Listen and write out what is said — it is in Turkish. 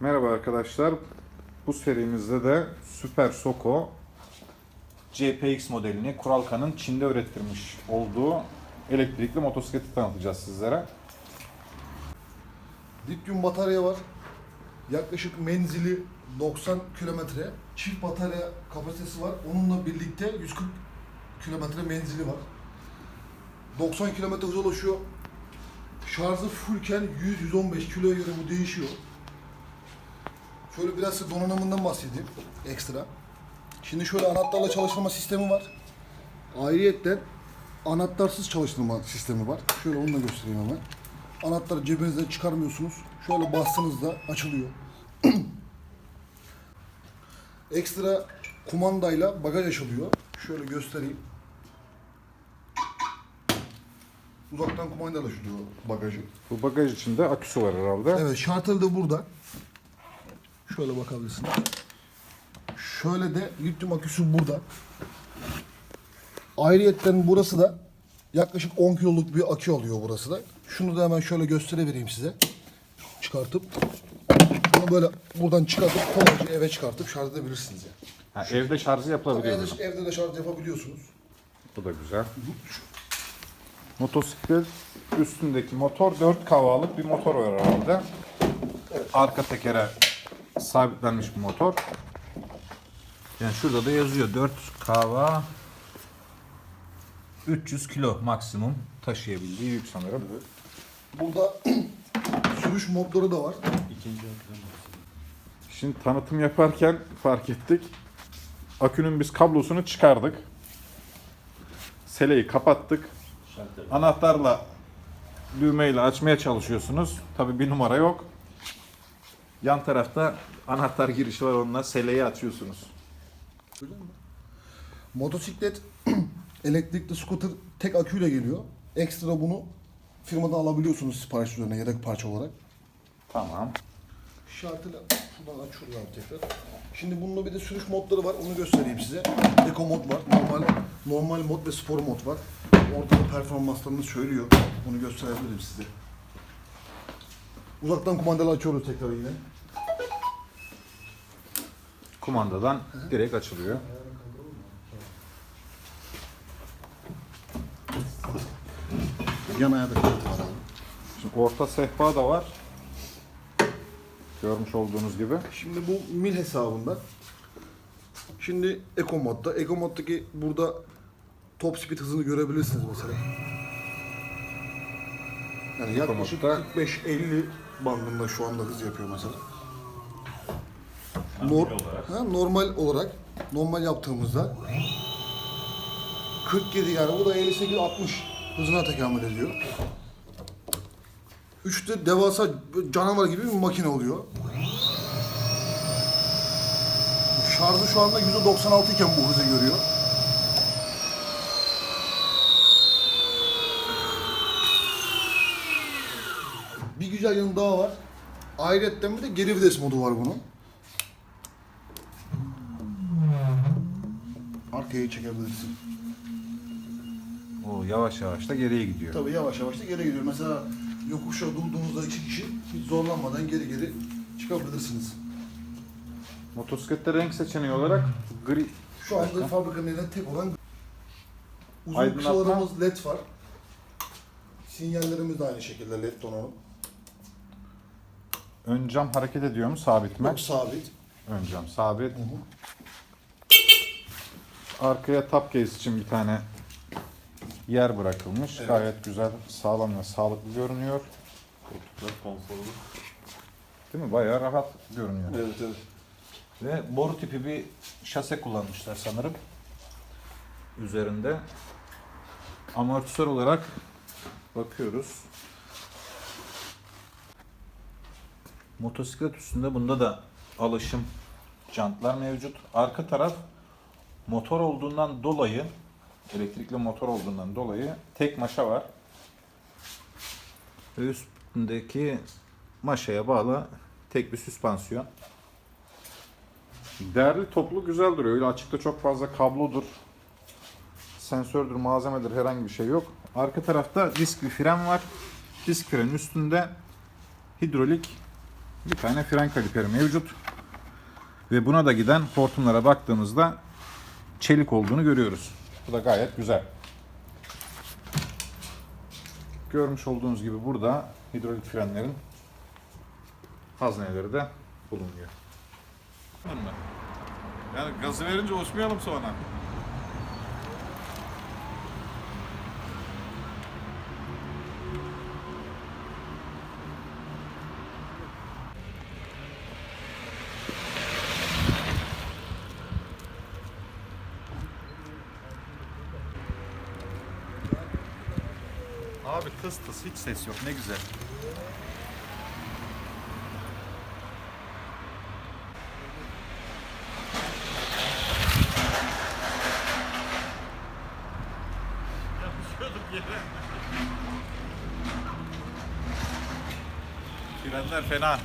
Merhaba arkadaşlar. Bu serimizde de Super Soko CPX modelini Kuralka'nın Çin'de ürettirmiş olduğu elektrikli motosikleti tanıtacağız sizlere. Lityum batarya var. Yaklaşık menzili 90 kilometre. Çift batarya kapasitesi var. Onunla birlikte 140 kilometre menzili var. 90 kilometre hıza ulaşıyor. Şarjı fullken 100-115 kiloya göre bu değişiyor. Şöyle biraz size donanımından bahsedeyim ekstra. Şimdi şöyle anahtarla çalıştırma sistemi var. Ayrıyetten anahtarsız çalıştırma sistemi var. Şöyle onu da göstereyim hemen. Anahtarı cebinizden çıkarmıyorsunuz. Şöyle bastığınızda açılıyor. Ekstra kumandayla bagaj açılıyor. Şöyle göstereyim. Uzaktan kumandayla açılıyor bagajı. Bu bagaj içinde aküsü var herhalde. Evet şarteli de burada. Şöyle bakabilirsiniz. Şöyle de lityum aküsü burada. Ayrıyetten burası da yaklaşık 10 kiloluk bir akü alıyor burası da. Şunu da hemen şöyle gösterevereyim size. Çıkartıp bunu böyle buradan çıkartıp kolayca eve çıkartıp şarj edebilirsiniz yani. Ha, evde şarjı yapılabiliyor. Evde, evde de şarj yapabiliyorsunuz. Bu da güzel. Motosiklet üstündeki motor 4 kavalık bir motor var herhalde. Arka tekere sabitlenmiş bir motor. Yani şurada da yazıyor 4 kava 300 kilo maksimum taşıyabildiği yük sanırım. Burada sürüş modları da var. Şimdi tanıtım yaparken fark ettik. Akünün biz kablosunu çıkardık. Seleyi kapattık. Anahtarla düğmeyle açmaya çalışıyorsunuz. Tabii bir numara yok. Yan tarafta anahtar girişi var onunla seleyi açıyorsunuz. Motosiklet elektrikli scooter tek aküyle geliyor. Ekstra bunu firmadan alabiliyorsunuz sipariş üzerine yedek parça olarak. Tamam. Şartıyla şuradan açıyoruz abi tekrar. Şimdi bununla bir de sürüş modları var. Onu göstereyim size. Eco mod var. Normal normal mod ve spor mod var. Ortada performanslarını söylüyor. Bunu gösterebilirim size. Uzaktan kumandalı açıyoruz tekrar yine. Kumandadan direkt açılıyor. Yan ayağı da kartı var abi. Şimdi orta sehpa da var. Görmüş olduğunuz gibi. Şimdi bu mil hesabında. Şimdi Eco modda. Eco moddaki burada top speed hızını görebilirsiniz mesela. Yani yaklaşık modda- 45-50 bandında şu anda hız yapıyor mesela. Nor ha, normal olarak normal yaptığımızda 47 yani bu da 58-60 hızına tekamül ediyor. Üçte devasa canavar gibi bir makine oluyor. Şarjı şu anda %96 iken bu hızı görüyor. Bir güzel yanı daha var. Ayrıca bir de geri vites modu var bunun. Arkaya çekebilirsin. O yavaş yavaş da geriye gidiyor. Tabii yavaş yavaş da geri gidiyor. Mesela yokuşa durduğunuzda iki kişi hiç zorlanmadan geri geri çıkabilirsiniz. Motosiklette renk seçeneği olarak gri Şu anda fabrikanın elinde tek olan uzun Aydınlatma. kısalarımız led var. Sinyallerimiz de aynı şekilde led donanım. ön cam hareket ediyor mu? Sabit mi? Çok sabit. Ön cam sabit. Arkaya top case için bir tane yer bırakılmış. Evet. Gayet güzel, sağlam ve sağlıklı görünüyor. Koltuklar konforlu. Değil mi? Bayağı rahat görünüyor. Evet evet. Ve boru tipi bir şase kullanmışlar sanırım. Üzerinde. Amortisör olarak bakıyoruz. Motosiklet üstünde bunda da alışım jantlar mevcut. Arka taraf motor olduğundan dolayı elektrikli motor olduğundan dolayı tek maşa var. Ve üstündeki maşaya bağlı tek bir süspansiyon. Değerli toplu güzel duruyor. Öyle açıkta çok fazla kablodur, sensördür, malzemedir herhangi bir şey yok. Arka tarafta disk bir fren var. Disk frenin üstünde hidrolik Bir tane fren kaliperi mevcut. Ve buna da giden hortumlara baktığımızda çelik olduğunu görüyoruz. Bu da gayet güzel. Görmüş olduğunuz gibi burada hidrolik frenlerin hazneleri de bulunuyor. Yani gazı verince uçmayalım sonra. abi tıs tıs hiç ses yok ne güzel. Frenler fena.